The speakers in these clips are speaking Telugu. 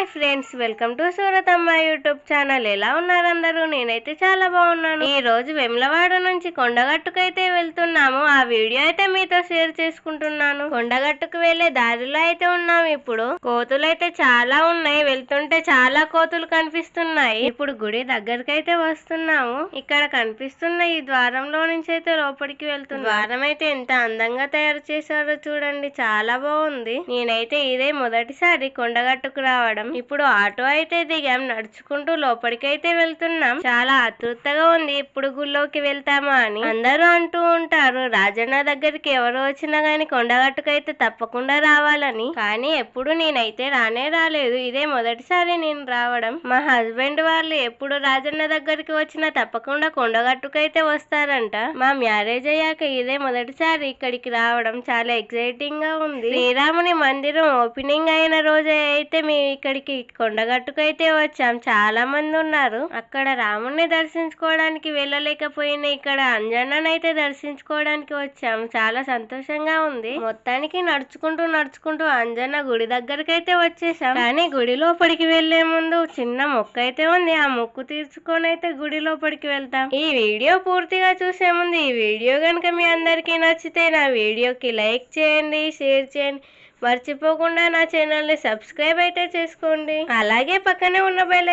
Hi friends welcome to Suratamma YouTube channel. ఎలా ఉన్నారు అందరూ? నేనైతే చాలా బాగున్నాను. ఈ రోజు వెమ్లవాడ నుంచి కొండగట్టుకైతే వెళ్తున్నాము. ఆ వీడియో అయితే మీతో షేర్ చేసుకుంటున్నాను. కొండగట్టుకు వెళ్ళే దారిలో అయితే ఉన్నాము ఇప్పుడు. కోతులు అయితే చాలా ఉన్నాయి. వెళ్తుంటే చాలా కోతులు కనిపిస్తున్నాయి. ఇప్పుడు గుడి దగ్గరికి అయితే వస్తున్నాము. ఇక్కడ కనిపిస్తున్న ఈ ద్వారంలో నుంచి అయితే లోపలికి వెళ్తుంది ద్వారం అయితే ఎంత అందంగా తయారు చేశారో చూడండి. చాలా బాగుంది. నేనైతే ఇదే మొదటిసారి కొండగట్టుకు రావడం ఇప్పుడు ఆటో అయితే దిగాం నడుచుకుంటూ లోపలికైతే వెళ్తున్నాం. చాలా ఆతృతగా ఉంది ఇప్పుడు గుళ్ళోకి వెళ్తామా అని. అందరూ అంటూ ఉంటారు రాజన్న దగ్గరికి ఎవరు వచ్చినా గాని కొండగట్టుకైతే తప్పకుండా రావాలని. కానీ ఎప్పుడు నేనైతే రానే రాలేదు ఇదే మొదటిసారి నేను రావడం. మా హస్బెండ్ వాళ్ళు ఎప్పుడు రాజన్న దగ్గరికి వచ్చినా తప్పకుండా కొండగట్టుకైతే వస్తారంట. మా మ్యారేజ్ అయ్యాక ఇదే మొదటిసారి ఇక్కడికి రావడం చాలా ఎక్సైటింగ్గా ఉంది. శ్రీరాముని మందిరం ఓపెనింగ్ అయిన రోజే అయితే మేము ఇక్కడికి కొండగట్టుకైతే వచ్చాం. చాలా మంది ఉన్నారు. అక్కడ రాముణ్ణి దర్శించుకోవడానికి వెళ్ళలేకపోయిన ఇక్కడ అంజన్ననైతే దర్శించుకోవడానికి వచ్చాం. చాలా సంతోషంగా ఉంది. మొత్తానికి నడుచుకుంటూ నడుచుకుంటూ అంజన్న గుడి దగ్గరకైతే అయితే వచ్చేసాం. కానీ గుడి లోపలికి వెళ్ళే ముందు చిన్న మొక్క అయితే ఉంది. ఆ మొక్కు తీర్చుకొని అయితే గుడి లోపలికి వెళ్తాం. ఈ వీడియో పూర్తిగా చూసే ముందు ఈ వీడియో కనుక మీ అందరికీ నచ్చితే నా వీడియోకి లైక్ చేయండి షేర్ చేయండి. మర్చిపోకుండా నా ఛానల్ని సబ్స్క్రైబ్ అయితే చేసుకోండి. అలాగే పక్కనే ఉన్న బెల్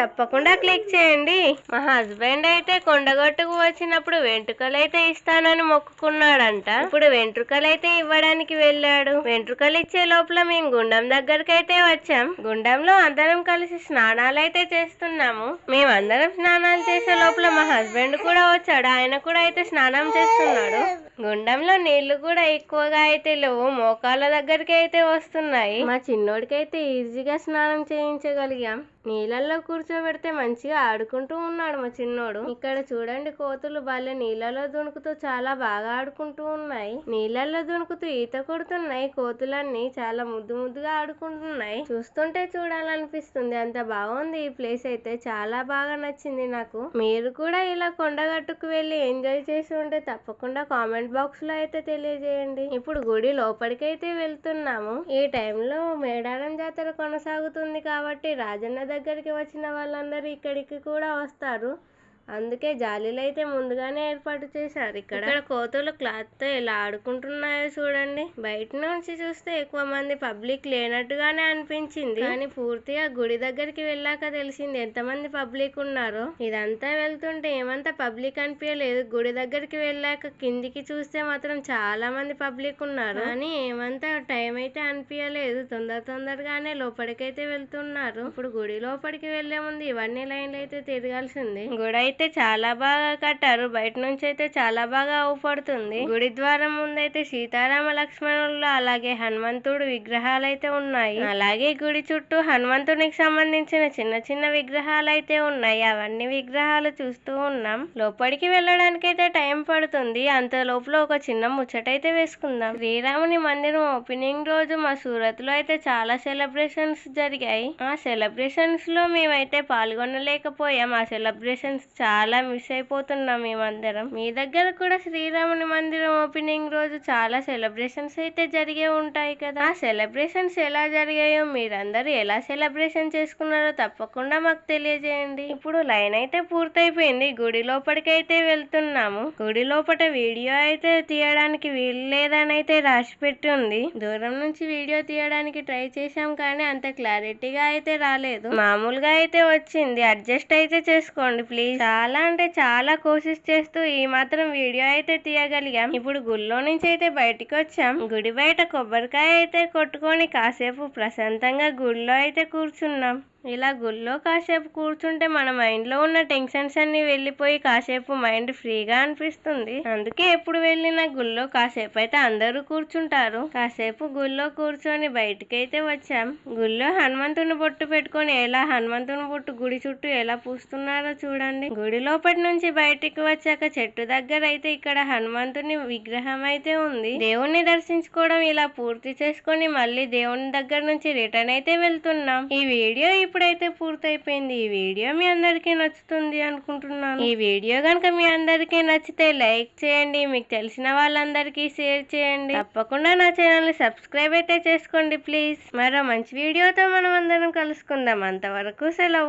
తప్పకుండా క్లిక్ చేయండి. మా హస్బెండ్ అయితే కొండగట్టుకు వచ్చినప్పుడు వెంట్రుకలు అయితే ఇస్తానని మొక్కుకున్నాడంట. ఇప్పుడు వెంట్రుకలు అయితే ఇవ్వడానికి వెళ్ళాడు. వెంట్రుకలు ఇచ్చే లోపల మేము గుండం దగ్గరికి అయితే వచ్చాం. గుండంలో అందరం కలిసి స్నానాలు అయితే చేస్తున్నాము. మేము అందరం స్నానాలు చేసే లోపల మా హస్బెండ్ కూడా వచ్చాడు. ఆయన కూడా అయితే స్నానం చేస్తున్నాడు. గుండంలో నీళ్ళు కూడా ఎక్కువగా అయితే లేవు. మోకాళ్ళ దగ్గరికి అయితే వస్తున్నాయి. మా చిన్నోడికైతే ఈజీగా స్నానం చేయించగలిగాం. నీళ్ళల్లో కూర్చోబెడితే మంచిగా ఆడుకుంటూ ఉన్నాడు మా చిన్నోడు. ఇక్కడ చూడండి కోతులు భలే నీళ్ళలో దునుకుతూ చాలా బాగా ఆడుకుంటూ ఉన్నాయి. నీళ్ళల్లో దునుకుతూ ఈత కొడుతున్నాయి. కోతులన్నీ చాలా ముద్దు ముద్దుగా ఆడుకుంటున్నాయి. చూస్తుంటే చూడాలనిపిస్తుంది. అంత బాగుంది ఈ ప్లేస్ అయితే. చాలా బాగా నచ్చింది నాకు. మీరు కూడా ఇలా కొండగట్టుకు వెళ్ళి ఎంజాయ్ చేసి ఉంటే తప్పకుండా కామెంట్ బాక్స్లో అయితే తెలియజేయండి. ఇప్పుడు గుడి లోపలికైతే వెళ్తున్నాము. ఈ టైంలో మేడారం జాతర కొనసాగుతుంది కాబట్టి రాజన్న దగ్గరికి వచ్చిన వాళ్ళందరూ ఇక్కడికి కూడా వస్తారు. అందుకే జాలీలు అయితే ముందుగానే ఏర్పాటు చేశారు. ఇక్కడ ఇక్కడ కోతులు క్లాత్తో ఎలా ఆడుకుంటున్నాయో చూడండి. బయట నుంచి చూస్తే ఎక్కువ మంది పబ్లిక్ లేనట్టుగానే అనిపించింది. కానీ పూర్తిగా గుడి దగ్గరికి వెళ్ళాక తెలిసింది ఎంతమంది పబ్లిక్ ఉన్నారో. ఇదంతా వెళ్తుంటే ఏమంతా పబ్లిక్ అనిపించలేదు. గుడి దగ్గరికి వెళ్ళాక కిందికి చూస్తే మాత్రం చాలా మంది పబ్లిక్ ఉన్నారు. కానీ ఏమంతా టైం అయితే అనిపించలేదు. తొందర తొందరగానే లోపలికైతే వెళ్తున్నారు. ఇప్పుడు గుడి లోపలికి వెళ్ళే ముందు ఇవన్నీ లైన్లు అయితే తిరగాల్సింది. గుడి అయితే అయితే చాలా బాగా కట్టారు. బయట నుంచి అయితే చాలా బాగా అవుపడుతుంది. గుడి ద్వారం ముందైతే సీతారామ లక్ష్మణులు అలాగే హనుమంతుడు విగ్రహాలు అయితే ఉన్నాయి. అలాగే గుడి చుట్టూ హనుమంతునికి సంబంధించిన చిన్న చిన్న విగ్రహాలు అయితే ఉన్నాయి. అవన్నీ విగ్రహాలు చూస్తూ ఉన్నాం. లోపలికి వెళ్ళడానికి అయితే టైం పడుతుంది. అంత లోపల ఒక చిన్న ముచ్చటైతే వేసుకుందాం. శ్రీరాముని మందిరం ఓపెనింగ్ రోజు మా సూరత్లో అయితే చాలా సెలబ్రేషన్స్ జరిగాయి. ఆ సెలబ్రేషన్స్లో మేమైతే పాల్గొనలేకపోయాం. ఆ సెలబ్రేషన్స్ చాలా చాలా మిస్ అయిపోతున్నాం మేమందరం. మీ దగ్గర కూడా శ్రీరాముని మందిరం ఓపెనింగ్ రోజు చాలా సెలబ్రేషన్స్ అయితే జరిగే ఉంటాయి కదా. ఆ సెలబ్రేషన్స్ ఎలా జరిగాయో మీరందరూ ఎలా సెలబ్రేషన్ చేసుకున్నారో తప్పకుండా మాకు తెలియజేయండి. ఇప్పుడు లైన్ అయితే పూర్తయిపోయింది. గుడి లోపలికి అయితే వెళ్తున్నాము. గుడి లోపల వీడియో అయితే తీయడానికి వీలు లేదని అయితే రాసి పెట్టి ఉంది దూరం నుంచి వీడియో తీయడానికి ట్రై చేశాం కానీ అంత క్లారిటీగా అయితే రాలేదు. మామూలుగా అయితే వచ్చింది. అడ్జస్ట్ అయితే చేసుకోండి ప్లీజ్ చాలా అంటే చాలా కోషిష్ చేస్తూ ఈ మాత్రం వీడియో అయితే తీయగలిగాం. ఇప్పుడు గుళ్ళో నుంచి అయితే బయటికి వచ్చాం. గుడి బయట కొబ్బరికాయ అయితే కొట్టుకొని కాసేపు ప్రశాంతంగా గుడిలో అయితే కూర్చున్నాం. ఇలా గుళ్ళో కాసేపు కూర్చుంటే మన మైండ్లో ఉన్న టెన్షన్స్ అన్ని వెళ్ళిపోయి కాసేపు మైండ్ ఫ్రీగా అనిపిస్తుంది. అందుకే ఎప్పుడు వెళ్ళినా గుళ్ళో కాసేపు అయితే అందరూ కూర్చుంటారు. కాసేపు గుళ్ళో కూర్చొని బయటకైతే వచ్చాం. గుళ్ళో హనుమంతుని బొట్టు పెట్టుకొని ఎలా హనుమంతుని బొట్టు గుడి చుట్టూ ఎలా పూస్తున్నారో చూడండి. గుడి లోపటి నుంచి బయటికి వచ్చాక చెట్టు దగ్గర అయితే ఇక్కడ హనుమంతుని విగ్రహం అయితే ఉంది. దేవుణ్ణి దర్శించుకోవడం ఇలా పూర్తి చేసుకొని మళ్ళీ దేవుని దగ్గర నుంచి రిటర్న్ అయితే వెళ్తున్నాం. ఈ వీడియో ఇప్పుడైతే పూర్తయిపోయింది ఈ వీడియో. మీ అందరికీ నచ్చుతుంది అనుకుంటున్నాను. ఈ వీడియో కనుక మీ అందరికీ నచ్చితే లైక్ చేయండి మీకు తెలిసిన వాళ్ళందరికీ షేర్ చేయండి. తప్పకుండా నా ఛానల్ని సబ్స్క్రైబ్ అయితే చేసుకోండి ప్లీజ్. మరో మంచి వీడియోతో మనం అందరం కలుసుకుందాం. అంతవరకు సెలవు.